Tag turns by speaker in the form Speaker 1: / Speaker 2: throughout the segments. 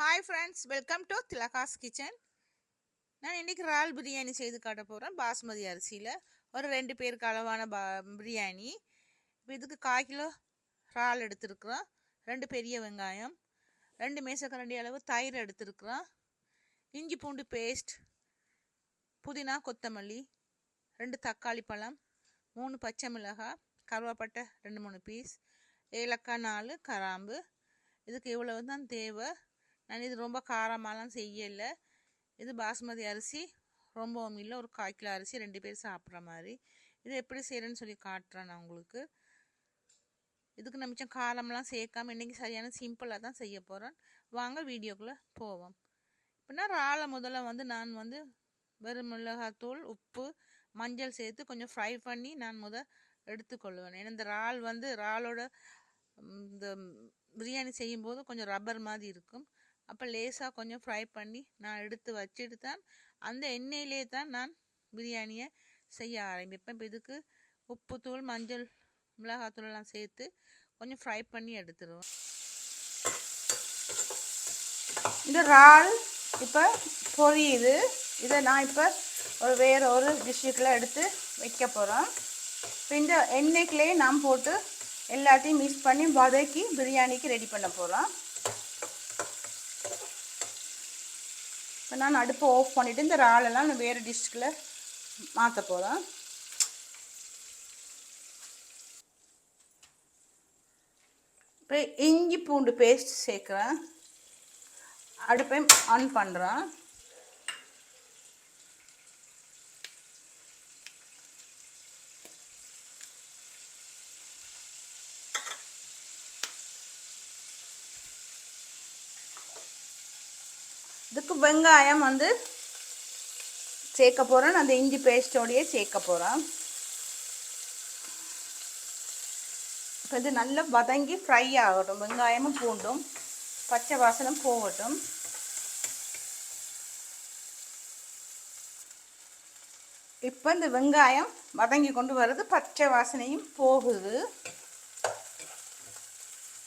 Speaker 1: Hi friends welcome to Thilaga's kitchen நான் இன்றைக்கி இறால் பிரியாணி செய்து காட்ட போகிறேன் பாஸ்மதி அரிசியில் ஒரு ரெண்டு பேருக்கு அளவான பா பிரியாணி. இப்போ இதுக்கு கால் கிலோ இறால் எடுத்துருக்குறோம். ரெண்டு பெரிய வெங்காயம். ரெண்டு மேசக்கரண்டி அளவு தயிர் எடுத்துருக்குறோம். இஞ்சி பூண்டு பேஸ்ட் புதினா கொத்தமல்லி ரெண்டு தக்காளி பழம் மூணு பச்சை மிளகாய் கருவாப்பட்டை ரெண்டு மூணு பீஸ் ஏலக்காய் நாலு கராம்பு. இதுக்கு இவ்வளவு தான் தேவை. நான் இது ரொம்ப காரமாலாம் செய்யலை. இது பாஸ்மதி அரிசி ரொம்பவும் இல்லை ஒரு கால் கிலோ அரிசி ரெண்டு பேர் சாப்பிட்ற மாதிரி. இது எப்படி செய்கிறேன்னு சொல்லி காட்டுறேன் நான் உங்களுக்கு. இதுக்கு நான் மிச்சம் காரம்லாம் சேர்க்காம இன்றைக்கி சரியான சிம்பிளாக தான் செய்ய போகிறேன் வாங்க வீடியோக்குள்ளே போவோம். இப்போனா இறாலை முதல்ல வந்து நான் வந்து வெறும் மிளகாத்தூள் உப்பு மஞ்சள் சேர்த்து கொஞ்சம் ஃப்ரை பண்ணி நான் முத எடுத்துக்கொள்வேன். ஏன்னா இந்த இறால் வந்து இறாலோட இந்த பிரியாணி செய்யும்போது கொஞ்சம் ரப்பர் மாதிரி இருக்கும். அப்போ லேசாக கொஞ்சம் ஃப்ரை பண்ணி நான் எடுத்து வச்சுட்டு தான் அந்த எண்ணெயிலே தான் நான் பிரியாணியை செய்ய ஆரம்பிப்பேன். இப்போ இதுக்கு உப்புத்தூள் மஞ்சள் மிளகாத்தூளெல்லாம் சேர்த்து கொஞ்சம் ஃப்ரை பண்ணி எடுத்துருவோம் இந்த இறால் இப்போ பொரியுது. இதை நான் இப்போ ஒரு வேறு ஒரு டிஷ்ஷுக்குள்ள எடுத்து வைக்க போகிறோம் இப்போ இந்த எண்ணெய்க்குள்ளேயே நான் போட்டு எல்லாத்தையும் மிக்ஸ் பண்ணி வதக்கி பிரியாணிக்கு ரெடி பண்ண போகிறோம் இப்போ நான் அடுப்பை ஆஃப் பண்ணிவிட்டு இந்த இறாலெல்லாம் நான் வேறு டிஷ்ஷுக்குள்ள மாற்ற போகிறேன் இப்போ இஞ்சி பூண்டு பேஸ்ட் சேர்க்குறேன். அடுப்பையும் ஆன் பண்ணுறேன் இதுக்கு வெங்காயம் வந்து சேர்க்க போகிறேன் அந்த இஞ்சி பேஸ்டோடையே சேர்க்க போகிறேன் இப்போ இது நல்லா வதங்கி ஃப்ரை ஆகட்டும். வெங்காயமும் பூண்டும் பச்சை வாசனம் போகட்டும். இப்போ இந்த வெங்காயம் வதங்கி கொண்டு வர்றது பச்சை வாசனையும் போகுது.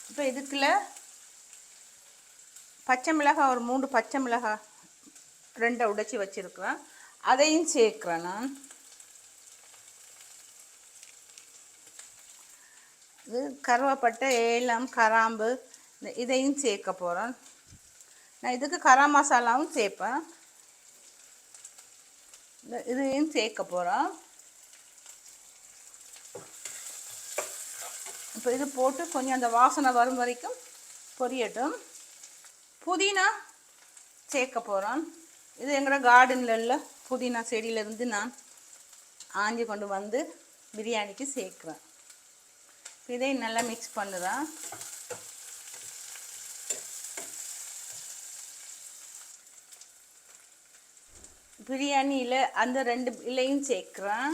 Speaker 1: இப்போ இதுக்குள்ள பச்சை மிளகாய் ஒரு மூணு பச்சை மிளகாய் ரெண்டை உடைச்சி வச்சுருக்குறேன். அதையும் சேர்க்குறேன் நான். இது கருவாப்பட்டை ஏலம் கராம்பு இதையும் சேர்க்க போகிறேன் நான் இதுக்கு கரம் மசாலாவும் சேர்ப்பேன். இதையும் சேர்க்க போகிறோம் இப்போ இது போட்டு கொஞ்சம் அந்த வாசனை வரும் வரைக்கும் பொரியட்டும். புதினா சேர்க்க போகிறோம் இது எங்களோட கார்டனில் உள்ள புதினா செடியிலேருந்து நான் ஆஞ்சி கொண்டு வந்து பிரியாணிக்கு சேர்க்குறேன். இதை நல்லா மிக்ஸ் பண்ணுறேன். பிரியாணியில் அந்த ரெண்டு இலையும் சேர்க்குறேன்.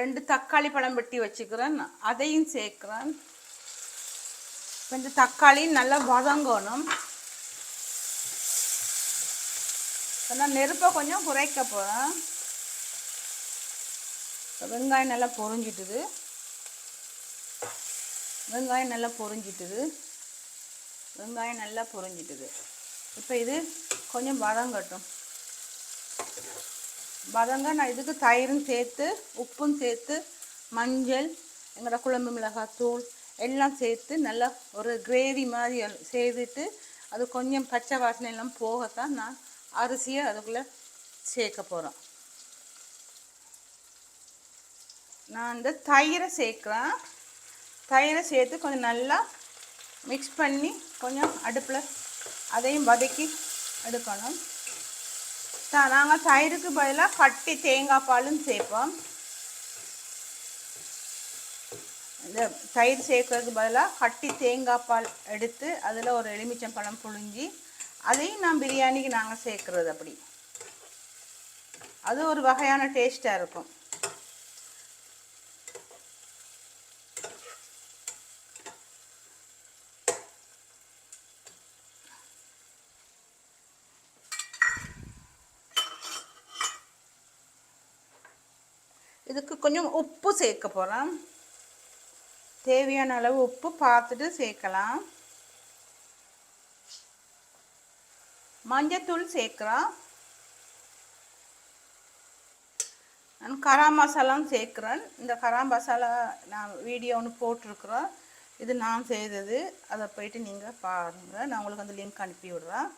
Speaker 1: ரெண்டு தக்காளி பழம் வெட்டி வச்சுக்கிறேன். அதையும் சேர்க்குறேன். இப்போ இந்த தக்காளி நல்லா வதங்கணும். இப்போ நான் நெருப்பை கொஞ்சம் குறைக்க போகிறேன் வெங்காயம் நல்லா பொறிஞ்சிட்டுது வெங்காயம் நல்லா பொறிஞ்சிட்டுது வெங்காயம் நல்லா பொறிஞ்சிட்டுது இப்போ இது கொஞ்சம் வதங்கட்டும். வதங்க நான் இதுக்கு தயிரும் சேர்த்து உப்பும் சேர்த்து மஞ்சள் எங்களோட குழம்பு மிளகாய் தூள் எல்லாம் சேர்த்து நல்லா ஒரு கிரேவி மாதிரி செய்துட்டு அது கொஞ்சம் பச்சை வாசனை எல்லாம் போகத்தான் நான் அரிசியை அதுக்குள்ளே சேர்க்க போகிறோம் நான் இந்த தயிரை சேர்க்குறேன். தயிரை சேர்த்து கொஞ்சம் நல்லா மிக்ஸ் பண்ணி கொஞ்சம் அடுப்பில் அதையும் வதக்கி எடுக்கணும். நாங்கள் தயிருக்கு பதிலாக கட்டி தேங்காய் பாலும் சேர்ப்போம். இந்த தயிர் சேர்க்கறதுக்கு பதிலாக கட்டி தேங்காய் பால் எடுத்து அதில் ஒரு எலுமிச்சம்பழம் புழிஞ்சி அதையும் நான் பிரியாணிக்கு நாங்கள் சேர்க்குறது அப்படி. அது ஒரு வகையான டேஸ்ட்டாக இருக்கும். இதுக்கு கொஞ்சம் உப்பு சேர்க்க போகிறேன் தேவையான அளவு உப்பு பார்த்துட்டு சேர்க்கலாம். மஞ்சத்தூள் சேர்க்குறோம். நான் கரா மசாலாவும் சேர்க்குறேன். இந்த கரா மசாலா நான் வீடியோ ஒன்று போட்டிருக்குறோம். இது நான் செய்தது. அதை போயிட்டு நீங்கள் பாருங்கள் நான் உங்களுக்கு அந்த லிங்க் அனுப்பி விடுறேன்.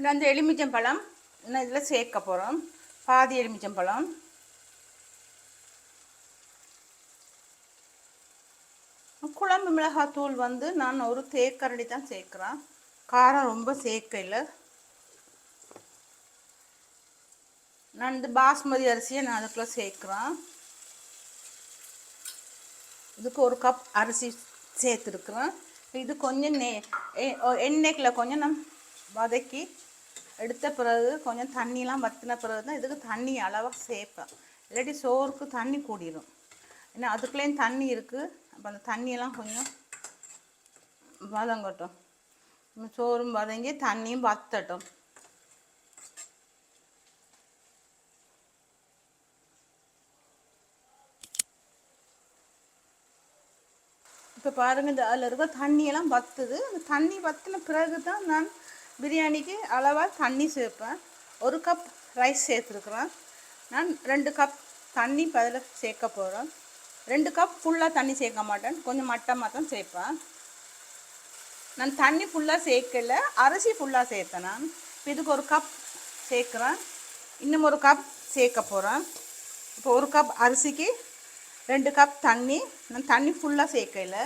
Speaker 1: இப்போ நான் இந்த எலுமிச்சம்பழம் இன்னும் இதில் சேர்க்க போகிறோம். பாதி எலுமிச்சம்பழம் குழம்பு மிளகாத்தூள் வந்து நான் ஒரு தேக்கரண்டி தான் சேர்க்குறேன். காரம் ரொம்ப சேர்க்க இல்லை நான் இந்த பாஸ்மதி அரிசியை நான் அதுக்குள்ளே சேர்க்குறேன். இதுக்கு ஒரு கப் அரிசி சேர்த்துருக்குறேன். இது கொஞ்சம் நெ எண்ணெய்க்கில் கொஞ்சம் நான் வதக்கி எடுத்த பிறகு கொஞ்சம் தண்ணியெலாம் வற்றின பிறகு தான் இதுக்கு தண்ணி அளவாக சேர்ப்பேன். இல்லாட்டி சோறுக்கு தண்ணி கூடிடும் ஏன்னா அதுக்குள்ளேயும் தண்ணி இருக்குது அப்போ அந்த தண்ணியெல்லாம் கொஞ்சம் வதங்கட்டும். சோறும் வதங்கி தண்ணியும் வத்தட்டும். இப்போ பாருங்கள் இந்த அதில் இருக்க தண்ணியெல்லாம் வத்துது. அந்த தண்ணி வத்தின பிறகு தான் நான் பிரியாணிக்கு அளவாக தண்ணி சேர்ப்பேன். ஒரு கப் ரைஸ் சேர்த்துருக்குறேன். நான் ரெண்டு கப் தண்ணி பதில் சேர்க்க போகிறேன் ரெண்டு கப் ஃபுல்லாக தண்ணி சேர்க்க மாட்டேன். கொஞ்சம் மட்டமாக தான் சேர்ப்பேன். நான் தண்ணி ஃபுல்லாக சேர்க்கல. அரிசி ஃபுல்லாக சேர்த்தேன் நான். இப்போ இதுக்கு ஒரு கப் சேர்க்குறேன். இன்னும் ஒரு கப் சேர்க்க போகிறேன் இப்போ ஒரு கப் அரிசிக்கு ரெண்டு கப் தண்ணி. நான் தண்ணி ஃபுல்லாக சேர்க்கல.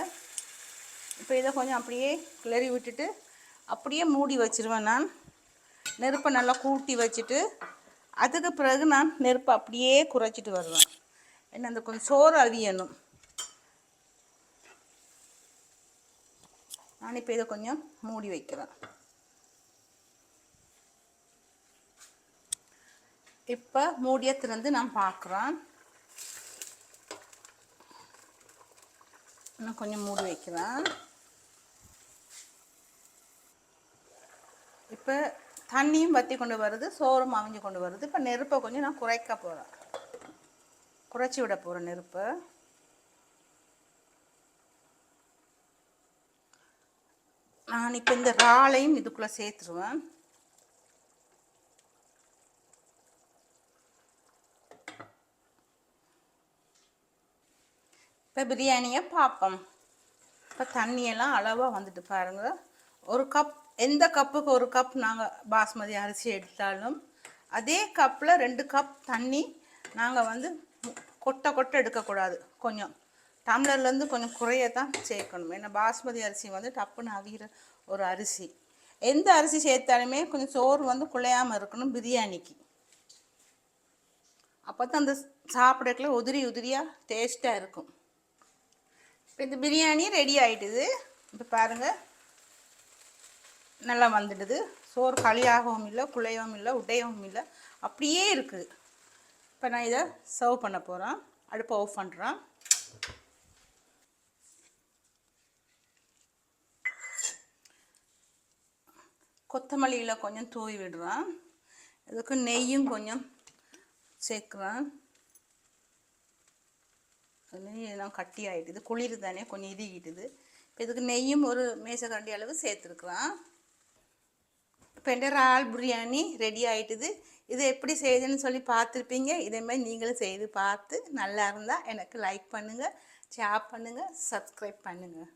Speaker 1: இப்போ இதை கொஞ்சம் அப்படியே கிளறி விட்டுட்டு அப்படியே மூடி வச்சிருவேன் நான். நெருப்பை நல்லா கூட்டி வச்சுட்டு அதுக்கு பிறகு நான் நெருப்பை அப்படியே குறைச்சிட்டு வருவேன். என்ன அந்த கொஞ்சம் சோறு அவியணும். நான் இப்போ இதை கொஞ்சம் மூடி வைக்கிறேன். இப்போ மூடியை திறந்து நான் பார்க்குறேன் இன்னும் கொஞ்சம் மூடி வைக்கிறேன். இப்போ தண்ணியும் வற்றி கொண்டு வருது சோறும் அவிஞ்சு கொண்டு வருது. இப்போ நெருப்பை கொஞ்சம் நான் குறைக்க போகிறேன் குறைச்சி விட போகிறேன் நெருப்பை. நான் இப்போ இந்த இறாலையும் இதுக்குள்ளே சேர்த்துருவேன். இப்போ பிரியாணியை பார்ப்போம். இப்போ தண்ணியெல்லாம் அளவாக வந்துட்டு பாருங்கள் ஒரு கப் எந்த கப்புக்கு ஒரு கப் நாங்கள் பாஸ்மதி அரிசி எடுத்தாலும் அதே கப்பில் ரெண்டு கப் தண்ணி நாங்கள் வந்து கொட்டை கொட்டை எடுக்கக்கூடாது. கொஞ்சம் டம்ளர்லேருந்து கொஞ்சம் குறைய தான் சேர்க்கணும். ஏன்னா பாஸ்மதி அரிசி வந்து டப்புன்னு அவிகிற ஒரு அரிசி. எந்த அரிசி சேர்த்தாலுமே கொஞ்சம் சோறு வந்து குழையாமல் இருக்கணும் பிரியாணிக்கு. அப்போ தான் அந்த சாப்பிடக்குள்ள உதிரி உதிரியாக டேஸ்ட்டாக இருக்கும். இப்போ இந்த பிரியாணி ரெடி ஆகிட்டுது இப்போ பாருங்கள் நல்லா வந்துடுது சோறு களியாகவும் இல்லை குழையவும் இல்லை உடையவும் இல்லை. அப்படியே இருக்குது இப்போ நான் இதை சர்வ் பண்ண போகிறேன் அடுப்பை ஆஃப் பண்ணுறேன் கொத்தமல்லியில் கொஞ்சம் தூவி விடுறேன். இதுக்கு நெய்யும் கொஞ்சம் சேர்க்குறேன். நெய் கட்டி ஆகிட்டுது குளிர் தானே கொஞ்சம் இதுகிட்டுது இப்போ இதுக்கு நெய்யும் ஒரு மேசக்கரண்டி அளவு சேர்த்துருக்குறேன். இப்போ என்ற இறால் பிரியாணி ரெடி ஆகிட்டுது இது எப்படி செய்யுதுன்னு சொல்லி பார்த்துருப்பீங்க. இதேமாதிரி நீங்களும் செய்து பார்த்து நல்லா இருந்தால் எனக்கு லைக் பண்ணுங்கள் ஷேர் பண்ணுங்கள் சப்ஸ்கிரைப் பண்ணுங்கள்